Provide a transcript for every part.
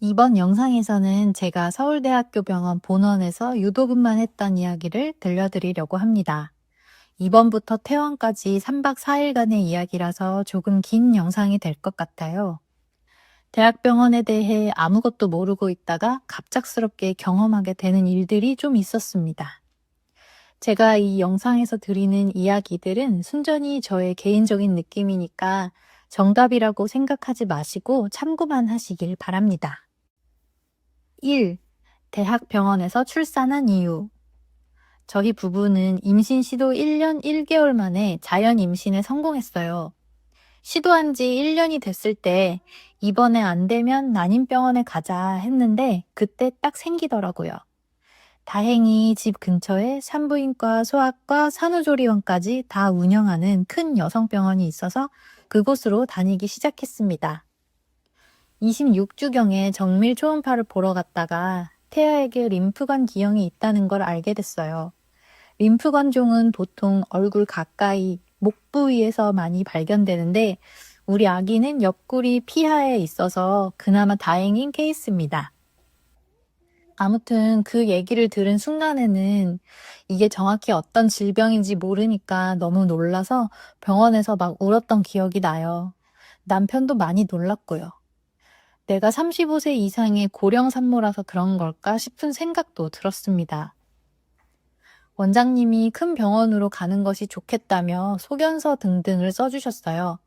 이번 영상에서는 제가 서울대학교 병원 본원에서 유도분만 했던 이야기를 들려드리려고 합니다. 입원부터 퇴원까지 3박 4일간의 이야기라서 조금 긴 영상이 될 것 같아요. 대학병원에 대해 아무것도 모르고 있다가 갑작스럽게 경험하게 되는 일들이 좀 있었습니다. 제가 이 영상에서 드리는 이야기들은 순전히 저의 개인적인 느낌이니까 정답이라고 생각하지 마시고 참고만 하시길 바랍니다. 1. 대학병원에서 출산한 이유. 저희 부부는 임신 시도 1년 1개월 만에 자연 임신에 성공했어요. 시도한 지 1년이 됐을 때 이번에 안 되면 난임병원에 가자 했는데 그때 딱 생기더라고요. 다행히 집 근처에 산부인과, 소아과, 산후조리원까지 다 운영하는 큰 여성병원이 있어서 그곳으로 다니기 시작했습니다. 26주경에 정밀 초음파를 보러 갔다가 태아에게 림프관 기형이 있다는 걸 알게 됐어요. 림프관 종은 보통 얼굴 가까이 목 부위에서 많이 발견되는데 우리 아기는 옆구리 피하에 있어서 그나마 다행인 케이스입니다. 아무튼 그 얘기를 들은 순간에는 이게 정확히 어떤 질병인지 모르니까 너무 놀라서 병원에서 막 울었던 기억이 나요. 남편도 많이 놀랐고요. 내가 35세 이상의 고령 산모라서 그런 걸까 싶은 생각도 들었습니다. 원장님이 큰 병원으로 가는 것이 좋겠다며 소견서 등등을 써주셨어요.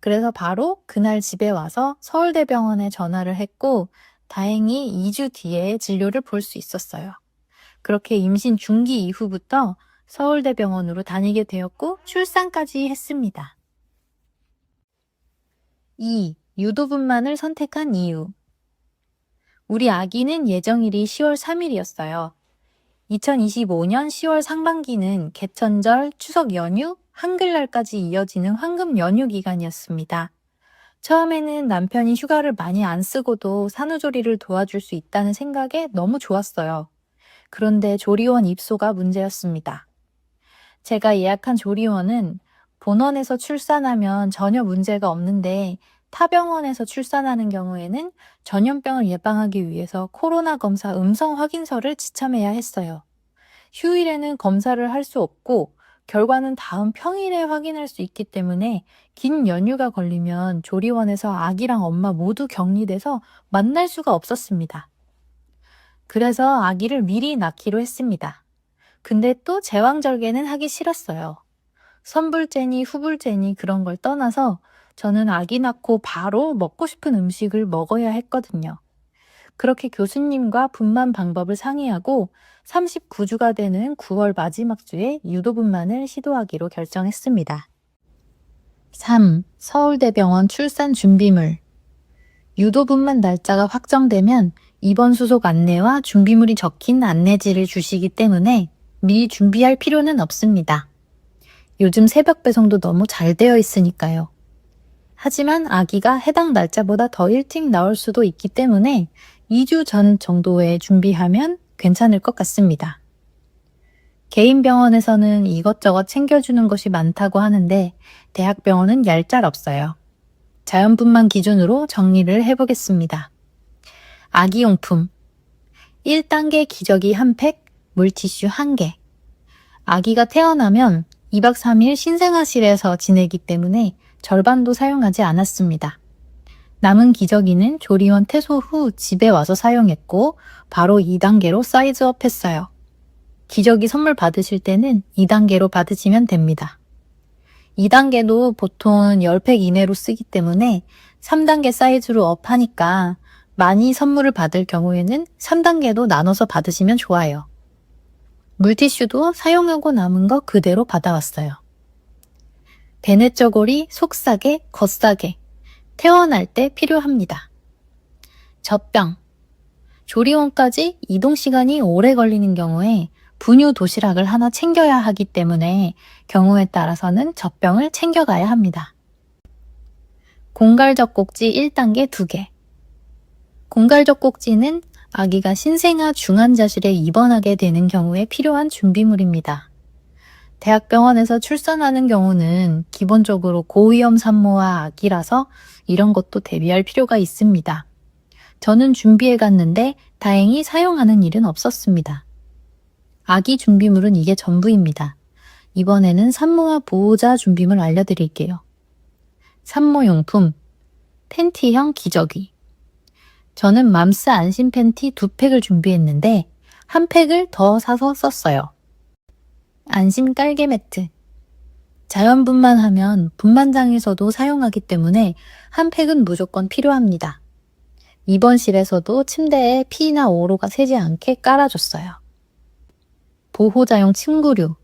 그래서 바로 그날 집에 와서 서울대병원에 전화를 했고, 다행히 2주 뒤에 진료를 볼 수 있었어요. 그렇게 임신 중기 이후부터 서울대병원으로 다니게 되었고, 출산까지 했습니다. 2. 유도분만을 선택한 이유. 우리 아기는 예정일이 10월 3일이었어요. 2025년 10월 상반기는 개천절, 추석 연휴, 한글날까지 이어지는 황금 연휴 기간이었습니다. 처음에는 남편이 휴가를 많이 안 쓰고도 산후조리를 도와줄 수 있다는 생각에 너무 좋았어요. 그런데 조리원 입소가 문제였습니다. 제가 예약한 조리원은 본원에서 출산하면 전혀 문제가 없는데 타 병원에서 출산하는 경우에는 전염병을 예방하기 위해서 코로나 검사 음성 확인서를 지참해야 했어요. 휴일에는 검사를 할 수 없고 결과는 다음 평일에 확인할 수 있기 때문에 긴 연휴가 걸리면 조리원에서 아기랑 엄마 모두 격리돼서 만날 수가 없었습니다. 그래서 아기를 미리 낳기로 했습니다. 근데 또 제왕절개는 하기 싫었어요. 선불제니 후불제니 그런 걸 떠나서 저는 아기 낳고 바로 먹고 싶은 음식을 먹어야 했거든요. 그렇게 교수님과 분만 방법을 상의하고 39주가 되는 9월 마지막 주에 유도분만을 시도하기로 결정했습니다. 3. 서울대병원 출산 준비물. 유도분만 날짜가 확정되면 입원 수속 안내와 준비물이 적힌 안내지를 주시기 때문에 미리 준비할 필요는 없습니다. 요즘 새벽 배송도 너무 잘 되어 있으니까요. 하지만 아기가 해당 날짜보다 더 일찍 나올 수도 있기 때문에 2주 전 정도에 준비하면 괜찮을 것 같습니다. 개인 병원에서는 이것저것 챙겨주는 것이 많다고 하는데 대학병원은 얄짤없어요. 자연분만 기준으로 정리를 해보겠습니다. 아기용품 1단계 기저귀 1팩, 물티슈 1개 아기가 태어나면 2박 3일 신생아실에서 지내기 때문에 절반도 사용하지 않았습니다. 남은 기저귀는 조리원 퇴소 후 집에 와서 사용했고 바로 2단계로 사이즈업 했어요. 기저귀 선물 받으실 때는 2단계로 받으시면 됩니다. 2단계도 보통 10팩 이내로 쓰기 때문에 3단계 사이즈로 업하니까 많이 선물을 받을 경우에는 3단계도 나눠서 받으시면 좋아요. 물티슈도 사용하고 남은 거 그대로 받아왔어요. 베네저고리 속싸개, 겉싸개, 태어날 때 필요합니다. 젖병. 조리원까지 이동 시간이 오래 걸리는 경우에 분유 도시락을 하나 챙겨야 하기 때문에 경우에 따라서는 젖병을 챙겨가야 합니다. 공갈젖 꼭지 1단계 2개. 공갈젖 꼭지는 아기가 신생아 중환자실에 입원하게 되는 경우에 필요한 준비물입니다. 대학병원에서 출산하는 경우는 기본적으로 고위험 산모와 아기라서 이런 것도 대비할 필요가 있습니다. 저는 준비해 갔는데 다행히 사용하는 일은 없었습니다. 아기 준비물은 이게 전부입니다. 이번에는 산모와 보호자 준비물 알려드릴게요. 산모용품, 팬티형 기저귀. 저는 맘스 안심 팬티 두 팩을 준비했는데 한 팩을 더 사서 썼어요. 안심 깔개 매트. 자연분만 하면 분만장에서도 사용하기 때문에 한 팩은 무조건 필요합니다. 입원실에서도 침대에 피나 오로가 새지 않게 깔아줬어요. 보호자용 침구류.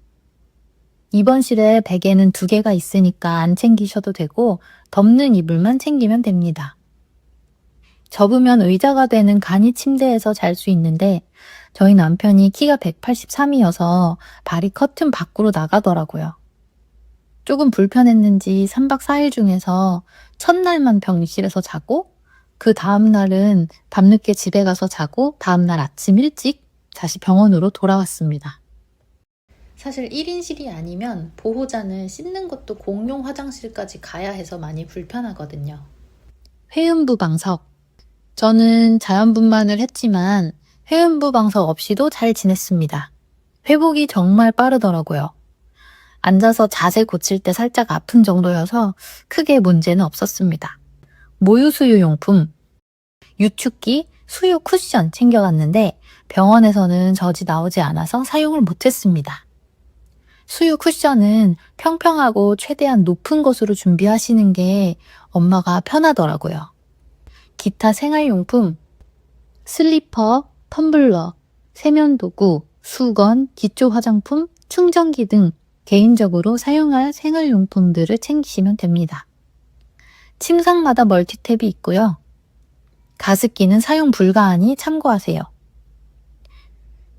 입원실에 베개는 두 개가 있으니까 안 챙기셔도 되고 덮는 이불만 챙기면 됩니다. 접으면 의자가 되는 간이 침대에서 잘 수 있는데 저희 남편이 키가 183이어서 발이 커튼 밖으로 나가더라고요. 조금 불편했는지 3박 4일 중에서 첫날만 병실에서 자고 그 다음날은 밤늦게 집에 가서 자고 다음날 아침 일찍 다시 병원으로 돌아왔습니다. 사실 1인실이 아니면 보호자는 씻는 것도 공용 화장실까지 가야 해서 많이 불편하거든요. 회음부 방석. 저는 자연분만을 했지만 회음부 방석 없이도 잘 지냈습니다. 회복이 정말 빠르더라고요. 앉아서 자세 고칠 때 살짝 아픈 정도여서 크게 문제는 없었습니다. 모유수유 용품. 유축기, 수유 쿠션 챙겨갔는데 병원에서는 젖이 나오지 않아서 사용을 못했습니다. 수유 쿠션은 평평하고 최대한 높은 곳으로 준비하시는 게 엄마가 편하더라고요. 기타 생활용품, 슬리퍼, 텀블러, 세면도구, 수건, 기초 화장품, 충전기 등 개인적으로 사용할 생활용품들을 챙기시면 됩니다. 침상마다 멀티탭이 있고요. 가습기는 사용 불가하니 참고하세요.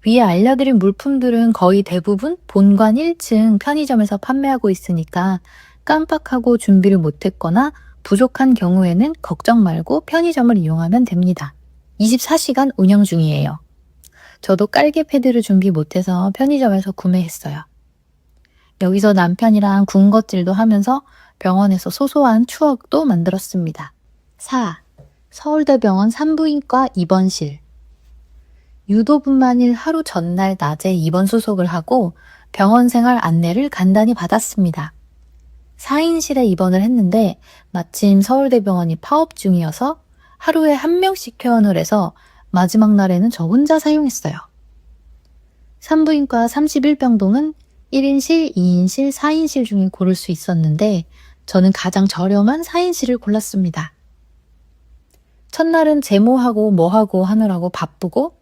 위에 알려드린 물품들은 거의 대부분 본관 1층 편의점에서 판매하고 있으니까 깜빡하고 준비를 못했거나 부족한 경우에는 걱정 말고 편의점을 이용하면 됩니다. 24시간 운영 중이에요. 저도 깔개 패드를 준비 못해서 편의점에서 구매했어요. 여기서 남편이랑 군것질도 하면서 병원에서 소소한 추억도 만들었습니다. 4. 서울대병원 산부인과 입원실. 유도분만일 하루 전날 낮에 입원 수속을 하고 병원 생활 안내를 간단히 받았습니다. 4인실에 입원을 했는데 마침 서울대병원이 파업 중이어서 하루에 한 명씩 퇴원을 해서 마지막 날에는 저 혼자 사용했어요. 산부인과 31병동은 1인실, 2인실, 4인실 중에 고를 수 있었는데 저는 가장 저렴한 4인실을 골랐습니다. 첫날은 제모하고 뭐하고 하느라고 바쁘고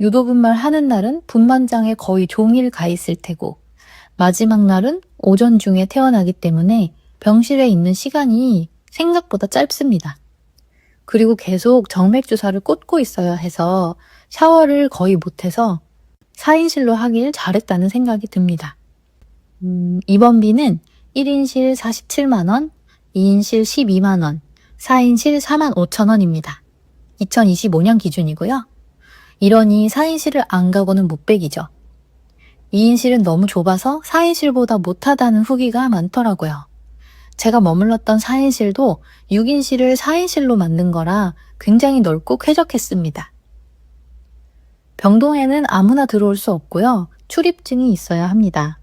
유도분말 하는 날은 분만장에 거의 종일 가 있을 테고 마지막 날은 오전 중에 태어나기 때문에 병실에 있는 시간이 생각보다 짧습니다. 그리고 계속 정맥 주사를 꽂고 있어야 해서 샤워를 거의 못해서 4인실로 하길 잘했다는 생각이 듭니다. 음, 입원비는 1인실 47만원, 2인실 12만원, 4인실 4만 5천원입니다. 2025년 기준이고요. 이러니 4인실을 안 가고는 못 빼기죠. 2인실은 너무 좁아서 4인실보다 못하다는 후기가 많더라고요. 제가 머물렀던 4인실도 6인실을 4인실로 만든 거라 굉장히 넓고 쾌적했습니다. 병동에는 아무나 들어올 수 없고요. 출입증이 있어야 합니다.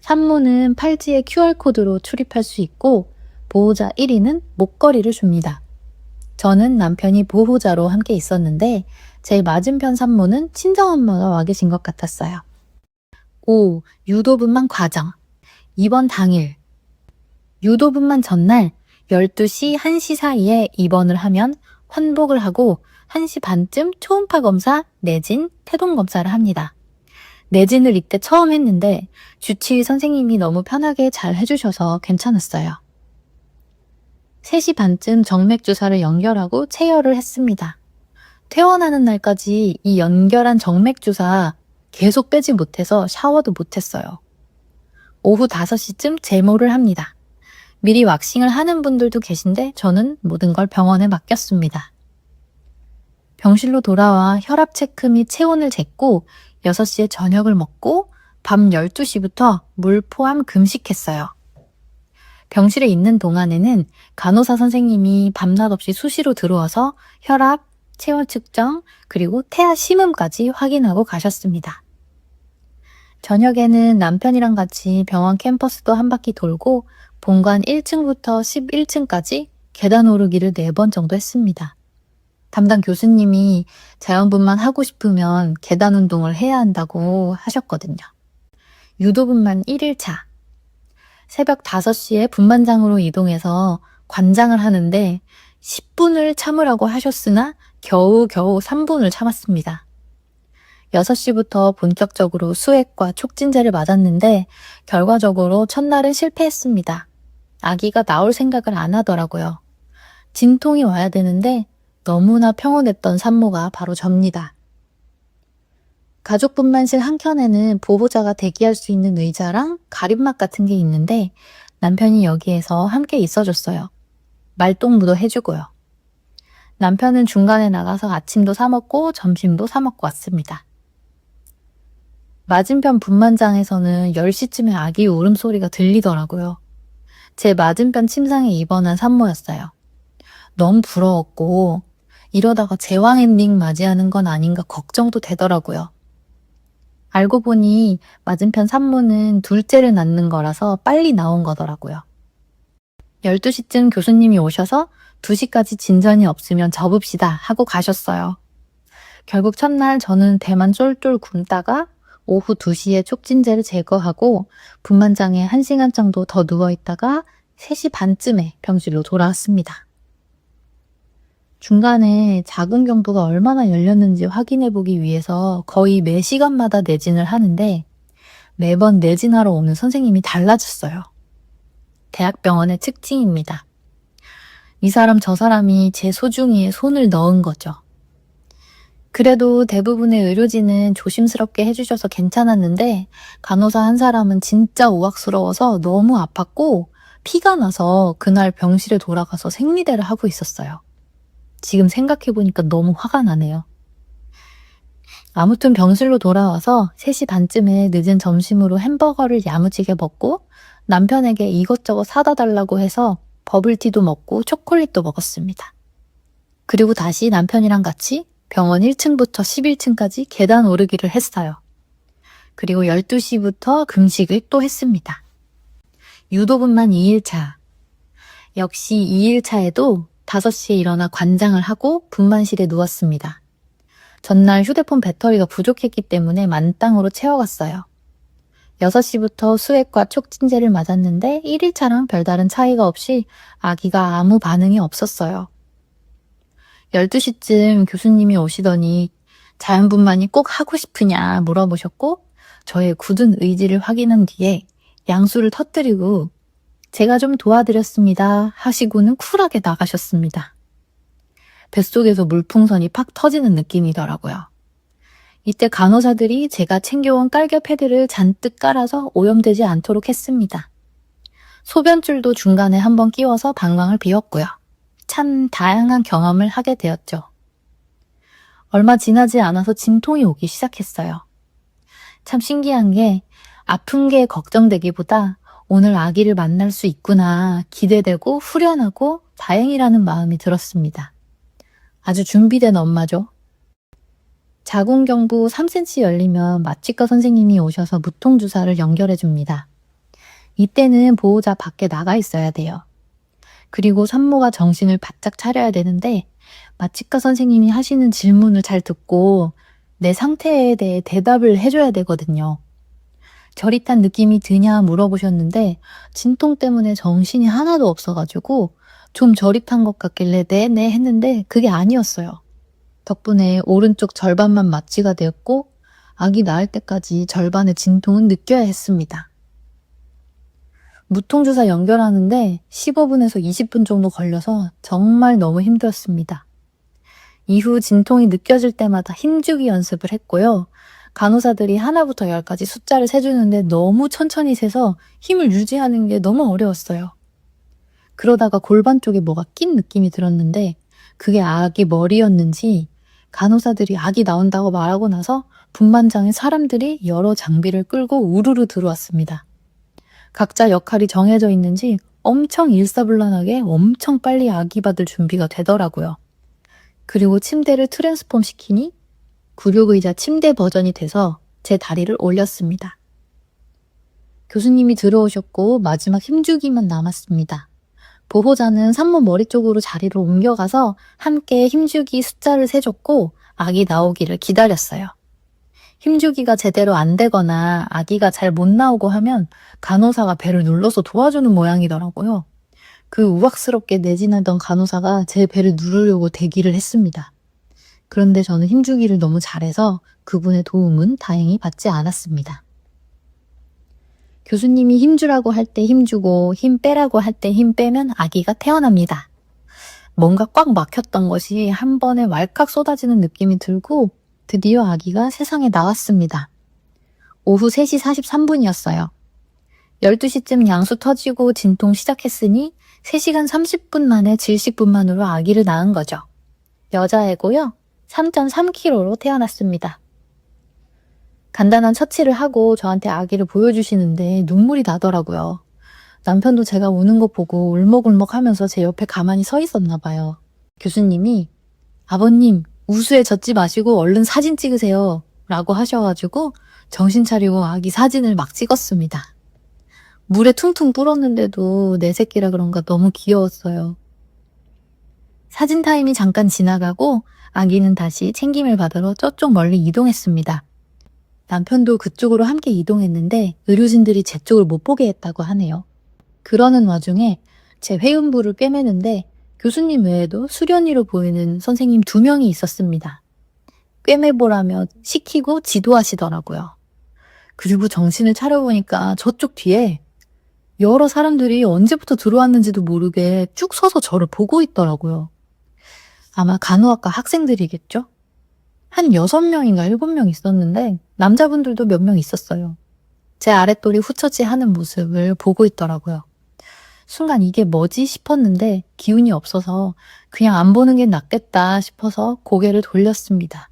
산모는 팔찌에 QR코드로 출입할 수 있고 보호자 1위는 목걸이를 줍니다. 저는 남편이 보호자로 함께 있었는데 제 맞은편 산모는 친정엄마가 와 계신 것 같았어요. 5. 유도분만 과정. 입원 당일. 유도분만 전날 12시, 1시 사이에 입원을 하면 환복을 하고 1시 반쯤 초음파 검사, 내진, 태동 검사를 합니다. 내진을 이때 처음 했는데 주치의 선생님이 너무 편하게 잘 해주셔서 괜찮았어요. 3시 반쯤 정맥 주사를 연결하고 체열을 했습니다. 퇴원하는 날까지 이 연결한 정맥 주사 계속 빼지 못해서 샤워도 못했어요. 오후 5시쯤 제모를 합니다. 미리 왁싱을 하는 분들도 계신데 저는 모든 걸 병원에 맡겼습니다. 병실로 돌아와 혈압 체크 및 체온을 쟀고 6시에 저녁을 먹고 밤 12시부터 물 포함 금식했어요. 병실에 있는 동안에는 간호사 선생님이 밤낮 없이 수시로 들어와서 혈압, 체온 측정, 그리고 태아 심음까지 확인하고 가셨습니다. 저녁에는 남편이랑 같이 병원 캠퍼스도 한 바퀴 돌고 본관 1층부터 11층까지 계단 오르기를 4번 정도 했습니다. 담당 교수님이 자연분만 하고 싶으면 계단 운동을 해야 한다고 하셨거든요. 유도분만 1일차. 새벽 5시에 분만장으로 이동해서 관장을 하는데 10분을 참으라고 하셨으나 겨우겨우 3분을 참았습니다. 6시부터 본격적으로 수액과 촉진제를 맞았는데 결과적으로 첫날은 실패했습니다. 아기가 나올 생각을 안 하더라고요. 진통이 와야 되는데 너무나 평온했던 산모가 바로 접니다. 가족분만실 한켠에는 보호자가 대기할 수 있는 의자랑 가림막 같은 게 있는데 남편이 여기에서 함께 있어줬어요. 말동무도 해주고요. 남편은 중간에 나가서 아침도 사먹고 점심도 사먹고 왔습니다. 맞은편 분만장에서는 10시쯤에 아기 울음소리가 들리더라고요. 제 맞은편 침상에 입원한 산모였어요. 너무 부러웠고 이러다가 제왕 엔딩 맞이하는 건 아닌가 걱정도 되더라고요. 알고 보니 맞은편 산모는 둘째를 낳는 거라서 빨리 나온 거더라고요. 12시쯤 교수님이 오셔서 2시까지 진전이 없으면 접읍시다 하고 가셨어요. 결국 첫날 저는 대만 쫄쫄 굶다가 오후 2시에 촉진제를 제거하고 분만장에 1시간 정도 더 누워있다가 3시 반쯤에 병실로 돌아왔습니다. 중간에 작은 경부가 얼마나 열렸는지 확인해 보기 위해서 거의 매 시간마다 내진을 하는데 매번 내진하러 오는 선생님이 달라졌어요. 대학병원의 특징입니다. 이 사람 저 사람이 제 소중이에 손을 넣은 거죠. 그래도 대부분의 의료진은 조심스럽게 해주셔서 괜찮았는데 간호사 한 사람은 진짜 우악스러워서 너무 아팠고 피가 나서 그날 병실에 돌아가서 생리대를 하고 있었어요. 지금 생각해보니까 너무 화가 나네요. 아무튼 병실로 돌아와서 3시 반쯤에 늦은 점심으로 햄버거를 야무지게 먹고 남편에게 이것저것 사다 달라고 해서 버블티도 먹고 초콜릿도 먹었습니다. 그리고 다시 남편이랑 같이 병원 1층부터 11층까지 계단 오르기를 했어요. 그리고 12시부터 금식을 또 했습니다. 유도분만 2일차. 역시 2일차에도 5시에 일어나 관장을 하고 분만실에 누웠습니다. 전날 휴대폰 배터리가 부족했기 때문에 만땅으로 채워갔어요. 6시부터 수액과 촉진제를 맞았는데 1일차랑 별다른 차이가 없이 아기가 아무 반응이 없었어요. 12시쯤 교수님이 오시더니 자연분만이 꼭 하고 싶으냐 물어보셨고 저의 굳은 의지를 확인한 뒤에 양수를 터뜨리고 제가 좀 도와드렸습니다 하시고는 쿨하게 나가셨습니다. 뱃속에서 물풍선이 팍 터지는 느낌이더라고요. 이때 간호사들이 제가 챙겨온 깔겨 패드를 잔뜩 깔아서 오염되지 않도록 했습니다. 소변줄도 중간에 한번 끼워서 방광을 비웠고요. 참 다양한 경험을 하게 되었죠. 얼마 지나지 않아서 진통이 오기 시작했어요. 참 신기한 게 아픈 게 걱정되기보다 오늘 아기를 만날 수 있구나 기대되고 후련하고 다행이라는 마음이 들었습니다. 아주 준비된 엄마죠. 자궁경부 3cm 열리면 마취과 선생님이 오셔서 무통주사를 연결해 줍니다. 이때는 보호자 밖에 나가 있어야 돼요. 그리고 산모가 정신을 바짝 차려야 되는데 마취과 선생님이 하시는 질문을 잘 듣고 내 상태에 대해 대답을 해줘야 되거든요. 저릿한 느낌이 드냐 물어보셨는데 진통 때문에 정신이 하나도 없어가지고 좀 저릿한 것 같길래 네네 했는데 그게 아니었어요. 덕분에 오른쪽 절반만 마취가 되었고 아기 낳을 때까지 절반의 진통은 느껴야 했습니다. 무통주사 연결하는데 15분에서 20분 정도 걸려서 정말 너무 힘들었습니다. 이후 진통이 느껴질 때마다 힘주기 연습을 했고요. 간호사들이 하나부터 열까지 숫자를 세주는데 너무 천천히 세서 힘을 유지하는 게 너무 어려웠어요. 그러다가 골반 쪽에 뭐가 낀 느낌이 들었는데 그게 아기 머리였는지 간호사들이 아기 나온다고 말하고 나서 분만장에 사람들이 여러 장비를 끌고 우르르 들어왔습니다. 각자 역할이 정해져 있는지 엄청 일사불란하게 엄청 빨리 아기 받을 준비가 되더라고요. 그리고 침대를 트랜스폼 시키니 구륙의자 침대 버전이 돼서 제 다리를 올렸습니다. 교수님이 들어오셨고 마지막 힘주기만 남았습니다. 보호자는 산모 머리 쪽으로 자리를 옮겨가서 함께 힘주기 숫자를 세줬고 아기 나오기를 기다렸어요. 힘주기가 제대로 안 되거나 아기가 잘 못 나오고 하면 간호사가 배를 눌러서 도와주는 모양이더라고요. 그 우악스럽게 내지나던 간호사가 제 배를 누르려고 대기를 했습니다. 그런데 저는 힘주기를 너무 잘해서 그분의 도움은 다행히 받지 않았습니다. 교수님이 힘주라고 할 때 힘주고 힘 빼라고 할 때 힘 빼면 아기가 태어납니다. 뭔가 꽉 막혔던 것이 한 번에 왈칵 쏟아지는 느낌이 들고 드디어 아기가 세상에 나왔습니다. 오후 3시 43분이었어요. 12시쯤 양수 터지고 진통 시작했으니 3시간 30분 만에 질식분만으로 아기를 낳은 거죠. 여자애고요. 3.3kg로 태어났습니다. 간단한 처치를 하고 저한테 아기를 보여주시는데 눈물이 나더라고요. 남편도 제가 우는 거 보고 울먹울먹 하면서 제 옆에 가만히 서 있었나 봐요. 교수님이 아버님 우수에 젖지 마시고 얼른 사진 찍으세요 라고 하셔가지고 정신 차리고 아기 사진을 막 찍었습니다. 물에 퉁퉁 불었는데도 내 새끼라 그런가 너무 귀여웠어요. 사진 타임이 잠깐 지나가고 아기는 다시 챙김을 받으러 저쪽 멀리 이동했습니다. 남편도 그쪽으로 함께 이동했는데 의료진들이 제 쪽을 못 보게 했다고 하네요. 그러는 와중에 제 회음부를 꿰매는데 교수님 외에도 수련이로 보이는 선생님 두 명이 있었습니다. 꿰매보라며 시키고 지도하시더라고요. 그리고 정신을 차려보니까 저쪽 뒤에 여러 사람들이 언제부터 들어왔는지도 모르게 쭉 서서 저를 보고 있더라고요. 아마 간호학과 학생들이겠죠? 한 여섯 명인가 일곱 명 있었는데 남자분들도 몇 명 있었어요. 제 아랫돌이 후처지 하는 모습을 보고 있더라고요. 순간 이게 뭐지 싶었는데 기운이 없어서 그냥 안 보는 게 낫겠다 싶어서 고개를 돌렸습니다.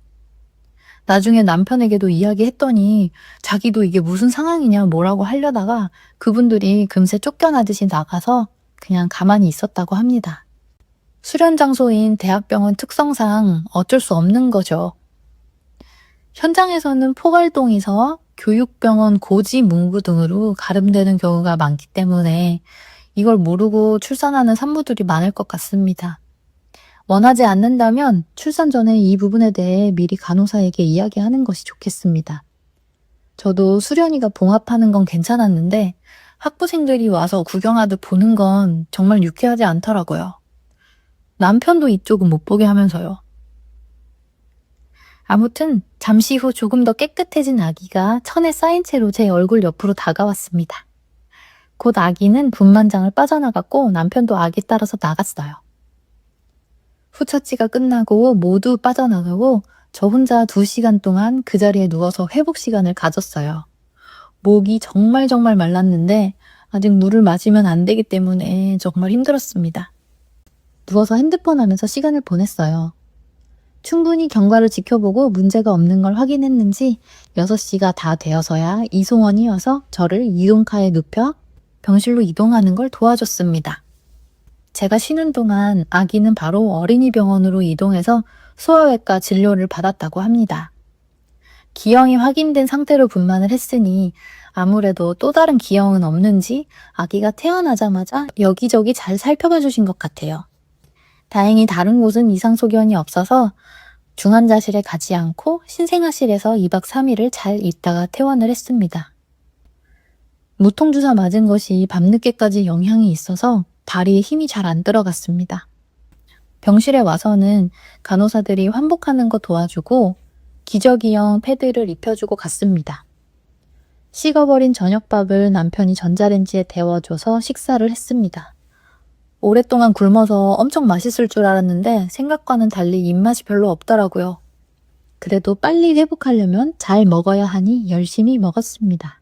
나중에 남편에게도 이야기했더니 자기도 이게 무슨 상황이냐 뭐라고 하려다가 그분들이 금세 쫓겨나듯이 나가서 그냥 가만히 있었다고 합니다. 수련 장소인 대학병원 특성상 어쩔 수 없는 거죠. 현장에서는 포괄동에서 교육병원 고지 문구 등으로 가름되는 경우가 많기 때문에 이걸 모르고 출산하는 산부들이 많을 것 같습니다. 원하지 않는다면 출산 전에 이 부분에 대해 미리 간호사에게 이야기하는 것이 좋겠습니다. 저도 수련이가 봉합하는 건 괜찮았는데 학부생들이 와서 구경하듯 보는 건 정말 유쾌하지 않더라고요. 남편도 이쪽은 못 보게 하면서요. 아무튼 잠시 후 조금 더 깨끗해진 아기가 천에 쌓인 채로 제 얼굴 옆으로 다가왔습니다. 곧 아기는 분만장을 빠져나갔고 남편도 아기 따라서 나갔어요. 후처치가 끝나고 모두 빠져나가고 저 혼자 두 시간 동안 그 자리에 누워서 회복 시간을 가졌어요. 목이 정말 정말 말랐는데 아직 물을 마시면 안 되기 때문에 정말 힘들었습니다. 누워서 핸드폰 하면서 시간을 보냈어요. 충분히 경과를 지켜보고 문제가 없는 걸 확인했는지 6시가 다 되어서야 이송원이 와서 저를 이동카에 눕혀 병실로 이동하는 걸 도와줬습니다. 제가 쉬는 동안 아기는 바로 어린이 병원으로 이동해서 소아외과 진료를 받았다고 합니다. 기형이 확인된 상태로 분만을 했으니 아무래도 또 다른 기형은 없는지 아기가 태어나자마자 여기저기 잘 살펴봐 주신 것 같아요. 다행히 다른 곳은 이상 소견이 없어서 중환자실에 가지 않고 신생아실에서 2박 3일을 잘 있다가 퇴원을 했습니다. 무통주사 맞은 것이 밤늦게까지 영향이 있어서 다리에 힘이 잘 안 들어갔습니다. 병실에 와서는 간호사들이 환복하는 거 도와주고 기저귀형 패드를 입혀주고 갔습니다. 식어버린 저녁밥을 남편이 전자레인지에 데워줘서 식사를 했습니다. 오랫동안 굶어서 엄청 맛있을 줄 알았는데 생각과는 달리 입맛이 별로 없더라고요. 그래도 빨리 회복하려면 잘 먹어야 하니 열심히 먹었습니다.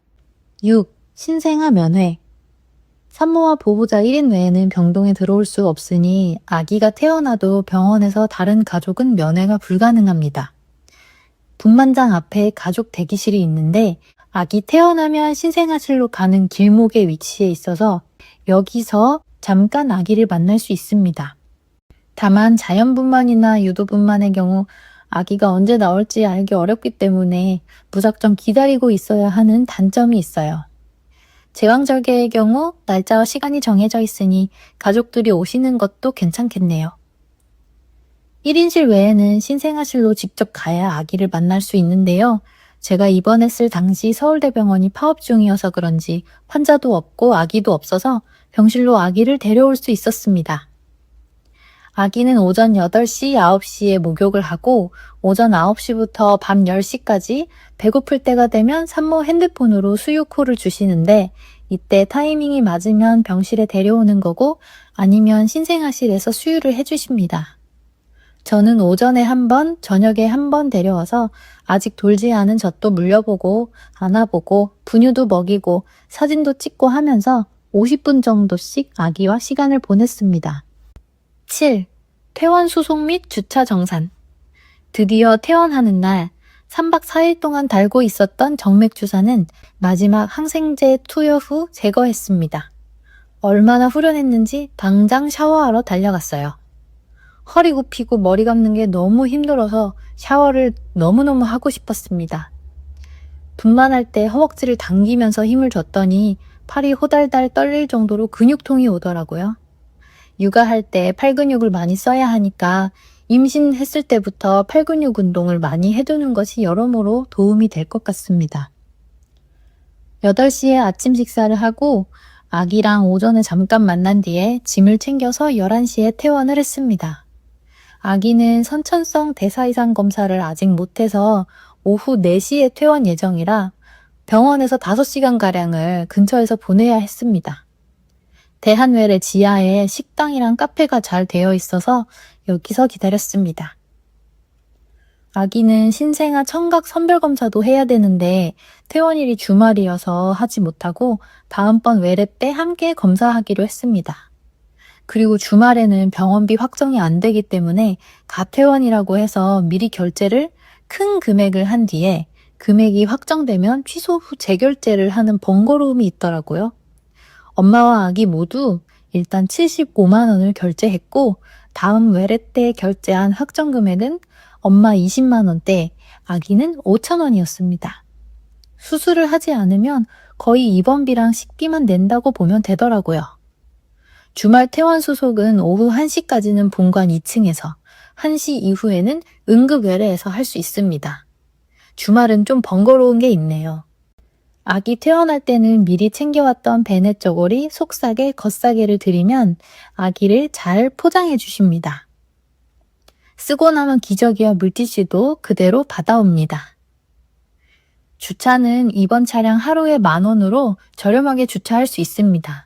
6. 신생아 면회 산모와 보호자 1인 외에는 병동에 들어올 수 없으니 아기가 태어나도 병원에서 다른 가족은 면회가 불가능합니다. 분만장 앞에 가족 대기실이 있는데 아기 태어나면 신생아실로 가는 길목에 위치해 있어서 여기서 잠깐 아기를 만날 수 있습니다. 다만 자연분만이나 유도분만의 경우 아기가 언제 나올지 알기 어렵기 때문에 무작정 기다리고 있어야 하는 단점이 있어요. 제왕절개의 경우 날짜와 시간이 정해져 있으니 가족들이 오시는 것도 괜찮겠네요. 1인실 외에는 신생아실로 직접 가야 아기를 만날 수 있는데요. 제가 입원했을 당시 서울대병원이 파업 중이어서 그런지 환자도 없고 아기도 없어서 병실로 아기를 데려올 수 있었습니다. 아기는 오전 8시, 9시에 목욕을 하고 오전 9시부터 밤 10시까지 배고플 때가 되면 산모 핸드폰으로 수유코를 주시는데 이때 타이밍이 맞으면 병실에 데려오는 거고 아니면 신생아실에서 수유를 해주십니다. 저는 오전에 한 번, 저녁에 한 번 데려와서 아직 돌지 않은 젖도 물려보고 안아보고 분유도 먹이고 사진도 찍고 하면서 50분 정도씩 아기와 시간을 보냈습니다. 7. 퇴원 수속 및 주차 정산. 드디어 퇴원하는 날 3박 4일 동안 달고 있었던 정맥 주사는 마지막 항생제 투여 후 제거했습니다. 얼마나 후련했는지 당장 샤워하러 달려갔어요. 허리 굽히고 머리 감는 게 너무 힘들어서 샤워를 너무너무 하고 싶었습니다. 분만할 때 허벅지를 당기면서 힘을 줬더니 팔이 호달달 떨릴 정도로 근육통이 오더라고요. 육아할 때 팔 근육을 많이 써야 하니까 임신했을 때부터 팔 근육 운동을 많이 해두는 것이 여러모로 도움이 될 것 같습니다. 8시에 아침 식사를 하고 아기랑 오전에 잠깐 만난 뒤에 짐을 챙겨서 11시에 퇴원을 했습니다. 아기는 선천성 대사이상 검사를 아직 못해서 오후 4시에 퇴원 예정이라 병원에서 5시간가량을 근처에서 보내야 했습니다. 대한외래 지하에 식당이랑 카페가 잘 되어 있어서 여기서 기다렸습니다. 아기는 신생아 청각 선별검사도 해야 되는데 퇴원일이 주말이어서 하지 못하고 다음번 외래 때 함께 검사하기로 했습니다. 그리고 주말에는 병원비 확정이 안 되기 때문에 가퇴원이라고 해서 미리 결제를 큰 금액을 한 뒤에 금액이 확정되면 취소 후 재결제를 하는 번거로움이 있더라고요. 엄마와 아기 모두 일단 75만 원을 결제했고 다음 외래 때 결제한 확정 금액은 엄마 20만 원대, 아기는 5천 원이었습니다. 수술을 하지 않으면 거의 입원비랑 식비만 낸다고 보면 되더라고요. 주말 퇴원 수속은 오후 1시까지는 본관 2층에서, 1시 이후에는 응급 외래에서 할 수 있습니다. 주말은 좀 번거로운 게 있네요. 아기 퇴원할 때는 미리 챙겨왔던 베넷 저고리, 속사계, 겉사계를 드리면 아기를 잘 포장해 주십니다. 쓰고 나면 기저귀와 물티슈도 그대로 받아옵니다. 주차는 이번 차량 하루에 만 원으로 저렴하게 주차할 수 있습니다.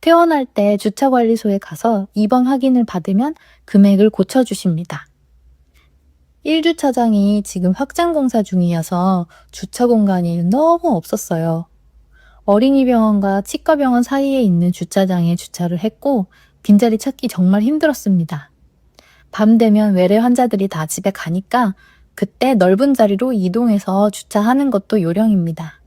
퇴원할 때 주차관리소에 가서 입원 확인을 받으면 금액을 고쳐주십니다. 1주차장이 지금 확장 공사 중이어서 주차 공간이 너무 없었어요. 어린이병원과 치과병원 사이에 있는 주차장에 주차를 했고 빈자리 찾기 정말 힘들었습니다. 밤 되면 외래 환자들이 다 집에 가니까 그때 넓은 자리로 이동해서 주차하는 것도 요령입니다.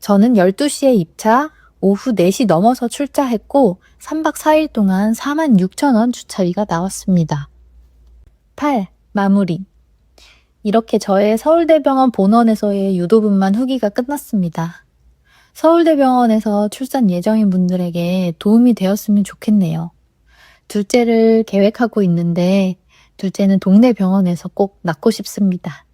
저는 12시에 입차, 오후 4시 넘어서 출차했고 3박 4일 동안 4만 6천 원 주차비가 나왔습니다. 8. 마무리. 이렇게 저의 서울대병원 본원에서의 유도분만 후기가 끝났습니다. 서울대병원에서 출산 예정인 분들에게 도움이 되었으면 좋겠네요. 둘째를 계획하고 있는데 둘째는 동네 병원에서 꼭 낳고 싶습니다.